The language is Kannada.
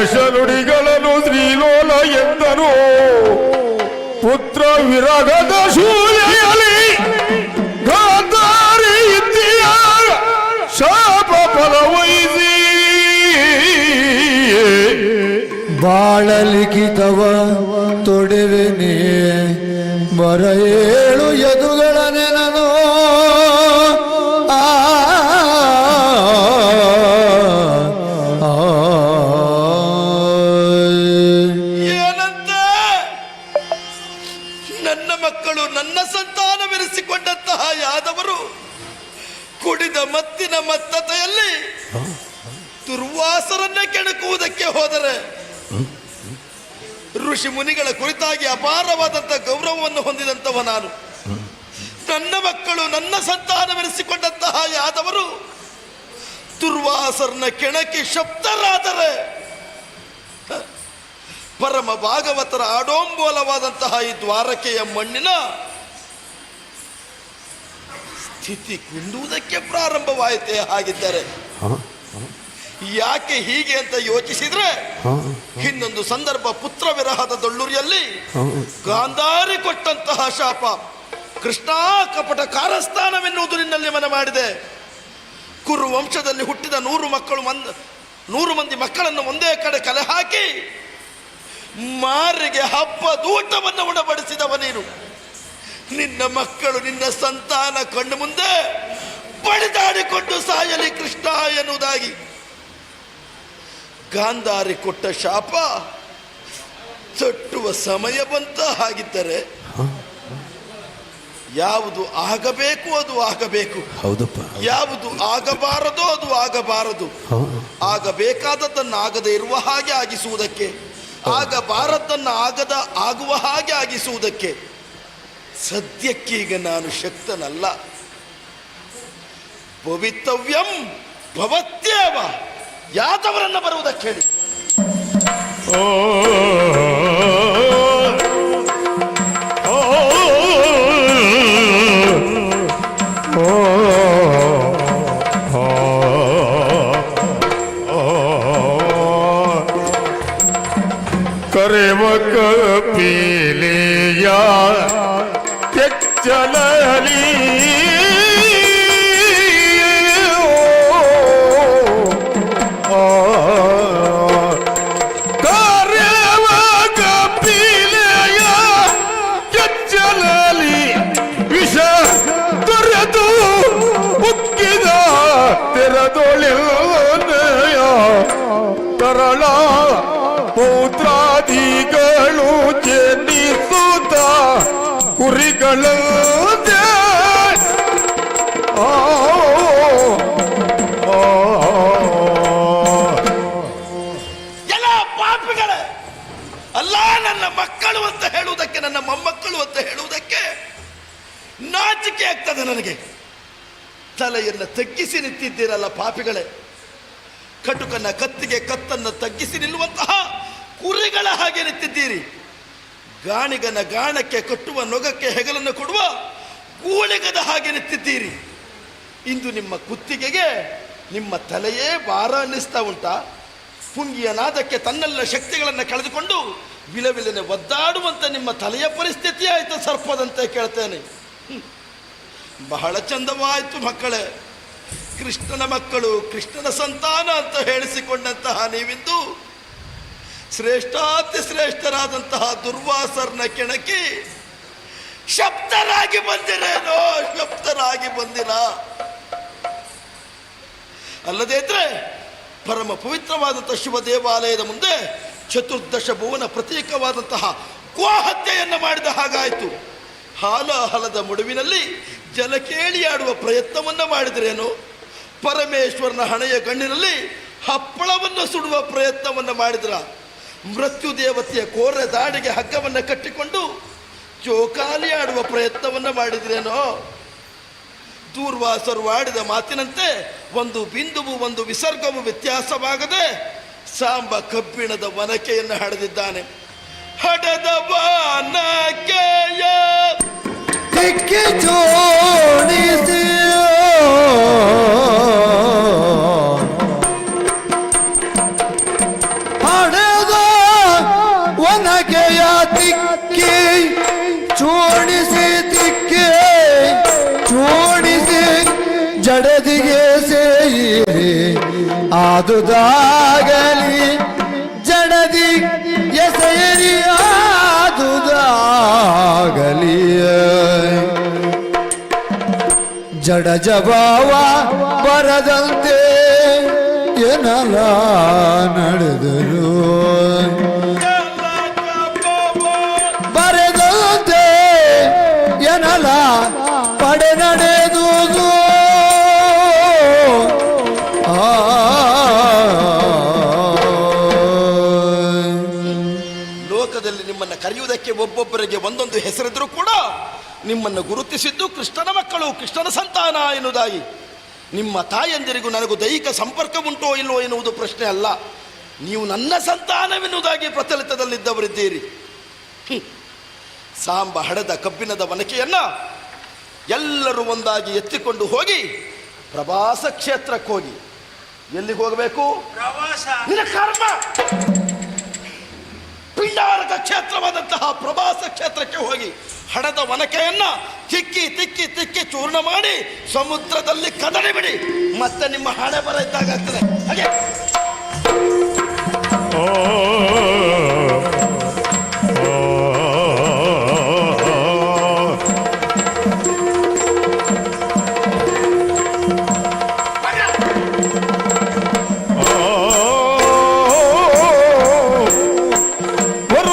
ಕರ್ಕಶ ನುಡಿಗಳನ್ನು ಶ್ರೀಲೋಲ ಎಂದನು. ಪುತ್ರ ವಿರಗದ ಶೂಲೆಯಲಿ ಗಾಂಧಾರಿ ಇದ್ದೀಯ. ಶಾಪ ಫಲವೈಸಿ ಬಾಳಲಿಖಿತವ ತೊಡೆವೆನೇ ಮರ ಏಳು ಎದುಗಳ ನೆನನು ನನ್ನ ಮಕ್ಕಳು ನನ್ನ ಸಂತಾನವೆನಿಸಿಕೊಂಡಂತಹ ಯಾದವರು ಕುಡಿದ ಮತ್ತಿನ ಮತ್ತತೆಯಲ್ಲಿ ದುರ್ವಾಸರನ್ನೇ ಕೆಣಕುವುದಕ್ಕೆ ಹೋದರೆ ಋಷಿ ಮುನಿಗಳ ಕುರಿತಾಗಿ ಅಪಾರವಾದಂತಹ ಗೌರವವನ್ನು ಹೊಂದಿದಂತವ ನಾನು. ನನ್ನ ಮಕ್ಕಳು ನನ್ನ ಸಂತಾನವೆನಿಸಿಕೊಂಡಂತಹ ಯಾದವರು ದುರ್ವಾಸರನ್ನ ಕೆಣಕಿ ಶಬ್ದರಾದರೆ ಪರಮ ಭಾಗವತರ ಆಡೋಂಬೋಲವಾದಂತಹ ಈ ದ್ವಾರಕೆಯ ಮಣ್ಣಿನ ಸ್ಥಿತಿ ಕುಂದುವುದಕ್ಕೆ ಪ್ರಾರಂಭವಾಯಿತೆ ಹಾಗಿದ್ದರೆ. ಯಾಕೆ ಹೀಗೆ ಅಂತ ಯೋಚಿಸಿದ್ರೆ ಇನ್ನೊಂದು ಸಂದರ್ಭ ಪುತ್ರ ವಿರಹದ ದೊಳ್ಳುರಿಯಲ್ಲಿ ಗಾಂಧಾರಿ ಕೊಟ್ಟಂತಹ ಶಾಪ. ಕೃಷ್ಣ ಕಪಟ ಕಾರಸ್ಥಾನವೆನ್ನುವುದು ನಿನ್ನಲ್ಲಿ ಮನೆ ಮಾಡಿದೆ. ಕುರು ವಂಶದಲ್ಲಿ ಹುಟ್ಟಿದ ನೂರು ಮಕ್ಕಳು ಮಂದ ನೂರು ಮಂದಿ ಮಕ್ಕಳನ್ನು ಒಂದೇ ಕಡೆ ಕಲೆ ಹಾಕಿ ಮಾರಿಗೆ ಹಬ್ಬ ದೂಟವನ್ನು ಉಣಬಡಿಸಿದವ ನೀನು. ನಿನ್ನ ಮಕ್ಕಳು ನಿನ್ನ ಸಂತಾನ ಕಣ್ಣು ಮುಂದೆ ಬಡಿದಾಡಿಕೊಂಡು ಸಾಯಲಿ ಕೃಷ್ಣ ಎನ್ನುವುದಾಗಿ. ಗಾಂಧಾರಿ ಕೊಟ್ಟ ಶಾಪ ತಟ್ಟುವ ಸಮಯ ಬಂತ ಹಾಗಿದ್ದರೆ ಯಾವುದು ಆಗಬೇಕು ಅದು ಆಗಬೇಕು. ಹೌದಪ್ಪ. ಯಾವುದು ಆಗಬಾರದು ಅದು ಆಗಬಾರದು. ಆಗಬೇಕಾದದ್ದನ್ನು ಆಗದೆ ಇರುವ ಹಾಗೆ ಆಗಿಸುವುದಕ್ಕೆ. ಆಗಬಾರದನ್ನು ಆಗದ ಆಗುವ ಹಾಗೆ ಆಗಿಸುವುದಕ್ಕೆ ಸದ್ಯಕ್ಕೀಗ ನಾನು ಶಕ್ತನಲ್ಲ. ಭವಿತವ್ಯಂ ಭವತ್ಯವ. ಯಾದವರನ್ನ ಬರುವುದಕ್ಕೆ ಹೇಳಿ. ಓ ಕಪಿಲೆಯ ಕೆಚ್ಚಲಲಿ. ಕರೆವ ಕಪಿಲೆಯ ಕೆಚ್ಚಲಲಿ. ವಿಷ ತೊರೆದು ಉಕ್ಕಿದ ತೆರದೊಳೆಯ ತರಳ ಪೌತ್ರಾದಿಗಳು ಜನಿಸುತ್ತ ಕುರಿಗಳು ಎಲ್ಲ ಪಾಪಿಗಳೇ, ಅಲ್ಲ, ನನ್ನ ಮಕ್ಕಳು ಅಂತ ಹೇಳುವುದಕ್ಕೆ, ನನ್ನ ಮೊಮ್ಮಕ್ಕಳು ಅಂತ ಹೇಳುವುದಕ್ಕೆ ನಾಚಿಕೆ ಆಗ್ತದೆ ನನಗೆ. ತಲೆಯನ್ನು ತಗ್ಗಿಸಿ ನಿಂತಿದ್ದೀರಲ್ಲ ಪಾಪಿಗಳೇ. ಕಟುಕನ್ನ ಕತ್ತಿಗೆ ಕತ್ತನ್ನು ತಗ್ಗಿಸಿ ನಿಲ್ಲುವಂತಹ ಕುರಿಗಳ ಹಾಗೆ ನಿಂತಿದ್ದೀರಿ. ಗಾಣಿಗನ ಗಾಣಕ್ಕೆ ಕಟ್ಟುವ ನೊಗಕ್ಕೆ ಹೆಗಲನ್ನು ಕೊಡುವ ಗೂಳಿಗದ ಹಾಗೆ ನಿಂತಿದ್ದೀರಿ. ಇಂದು ನಿಮ್ಮ ಕುತ್ತಿಗೆಗೆ ನಿಮ್ಮ ತಲೆಯೇ ಭಾರ ಅನ್ನಿಸ್ತಾ ಉಂಟಾ. ಪುಂಗಿಯ ನಾದಕ್ಕೆ ತನ್ನೆಲ್ಲ ಶಕ್ತಿಗಳನ್ನು ಕಳೆದುಕೊಂಡು ವಿಲವಿಲನೆ ಒದ್ದಾಡುವಂತ ನಿಮ್ಮ ತಲೆಯ ಪರಿಸ್ಥಿತಿ ಆಯಿತು ಸರ್ಪದಂತೆ ಕೇಳ್ತೇನೆ. ಬಹಳ ಚಂದವಾಯಿತು ಮಕ್ಕಳೇ. ಕೃಷ್ಣನ ಮಕ್ಕಳು ಕೃಷ್ಣನ ಸಂತಾನ ಅಂತ ಹೇಳಿಸಿಕೊಂಡಂತಹ ನೀವಿಂದು ಶ್ರೇಷ್ಠಾತಿ ಶ್ರೇಷ್ಠರಾದಂತಹ ದುರ್ವಾಸರ್ನ ಕೆಣಕಿ ಶಬ್ದರಾಗಿ ಬಂದಿರೇನೋ ಶಬ್ದರಾಗಿ ಬಂದಿರ? ಅಲ್ಲದೇ ಇದ್ರೆ ಪರಮ ಪವಿತ್ರವಾದಂತಹ ಶಿವ ದೇವಾಲಯದ ಮುಂದೆ ಚತುರ್ದಶ ಭುವನ ಪ್ರತೀಕವಾದಂತಹ ಗೋಹತ್ಯೆಯನ್ನು ಮಾಡಿದ ಹಾಗಾಯಿತು. ಹಾಲ ಹಲದ ಮುಡುವಿನಲ್ಲಿ ಜಲ ಕೇಳಿಯಾಡುವ ಪ್ರಯತ್ನವನ್ನು ಮಾಡಿದ್ರೇನು? ಪರಮೇಶ್ವರನ ಹಣೆಯ ಗಣ್ಣಿನಲ್ಲಿ ಹಪ್ಪಳವನ್ನು ಸುಡುವ ಪ್ರಯತ್ನವನ್ನು ಮಾಡಿದ್ರ. ಮೃತ್ಯು ದೇವತೆಯ ಕೋರೆ ದಾಡಿಗೆ ಹಗ್ಗವನ್ನು ಕಟ್ಟಿಕೊಂಡು ಜೋಕಾಲಿ ಆಡುವ ಪ್ರಯತ್ನವನ್ನು ಮಾಡಿದ್ರೇನೋ? ದೂರ್ವಾಸರು ಆಡಿದ ಮಾತಿನಂತೆ ಒಂದು ಬಿಂದುವು ಒಂದು ವಿಸರ್ಗವು ವ್ಯತ್ಯಾಸವಾಗದೆ ಸಾಂಬ ಕಬ್ಬಿಣದ ವನಕೆಯನ್ನು ಹಡೆದಿದ್ದಾನೆ. ಹಡೆದ ವನಕೆಯ ಗಿಡಕ್ಕೆ ಜೋಡಿಸಿ ಹಣದ ಒನಗೆಯ ತಿಕ್ಕಿ ಚೋಣಿಸಿ ತಿಕ್ಕಿ ಚೋಣಿಸಿ ಜಡದಿಗೆ ಸೇರಿ ಆದುದಾ ಜಡ ಜಬಾವ ಬರದಂತೆ ಏನಲ್ಲ ನಡೆದರು. ಬರೆದಂತೆ ಏನಲ್ಲ ಪಡೆ ನಡೆದುದು. ಆ. ಲೋಕದಲ್ಲಿ ನಿಮ್ಮನ್ನು ಕರೆಯುವುದಕ್ಕೆ ಒಬ್ಬೊಬ್ಬರಿಗೆ ಒಂದೊಂದು ಹೆಸರಿದ್ರು ಕೂಡ ನಿಮ್ಮನ್ನು ಗುರುತಿಸಿದ್ದು ಕೃಷ್ಣನ ಮಕ್ಕಳು ಕೃಷ್ಣನ ಸಂತಾನ ಎನ್ನುವುದಾಗಿ. ನಿಮ್ಮ ತಾಯಂದಿರಿಗೂ ನನಗೂ ದೈಹಿಕ ಸಂಪರ್ಕ ಉಂಟೋ ಇಲ್ಲವೋ ಎನ್ನುವುದು ಪ್ರಶ್ನೆ ಅಲ್ಲ. ನೀವು ನನ್ನ ಸಂತಾನವೆನ್ನುವುದಾಗಿ ಪ್ರಚಲಿತದಲ್ಲಿದ್ದವರಿದ್ದೀರಿ. ಸಾಂಬ ಹಡದ ಕಬ್ಬಿಣದ ಒನಕೆಯನ್ನು ಎಲ್ಲರೂ ಒಂದಾಗಿ ಎತ್ತಿಕೊಂಡು ಹೋಗಿ ಪ್ರವಾಸ ಕ್ಷೇತ್ರಕ್ಕೆ ಹೋಗಿ. ಎಲ್ಲಿಗೆ ಹೋಗಬೇಕು? ಕರ್ಮ ಪಿಂಡಾರಕ ಕ್ಷೇತ್ರವಾದಂತಹ ಪ್ರವಾಸ ಕ್ಷೇತ್ರಕ್ಕೆ ಹೋಗಿ. ಹಣದ ಒನಕೆಯನ್ನು ತಿಕ್ಕಿ ತಿಕ್ಕಿ ತಿಕ್ಕಿ ಚೂರ್ಣ ಮಾಡಿ ಸಮುದ್ರದಲ್ಲಿ ಕದಡಿ ಬಿಡಿ. ಮತ್ತೆ ನಿಮ್ಮ ಹಣೆ ಬರ ಇದ್ದಾಗ ಆಗ್ತದೆ ಹಾಗೆ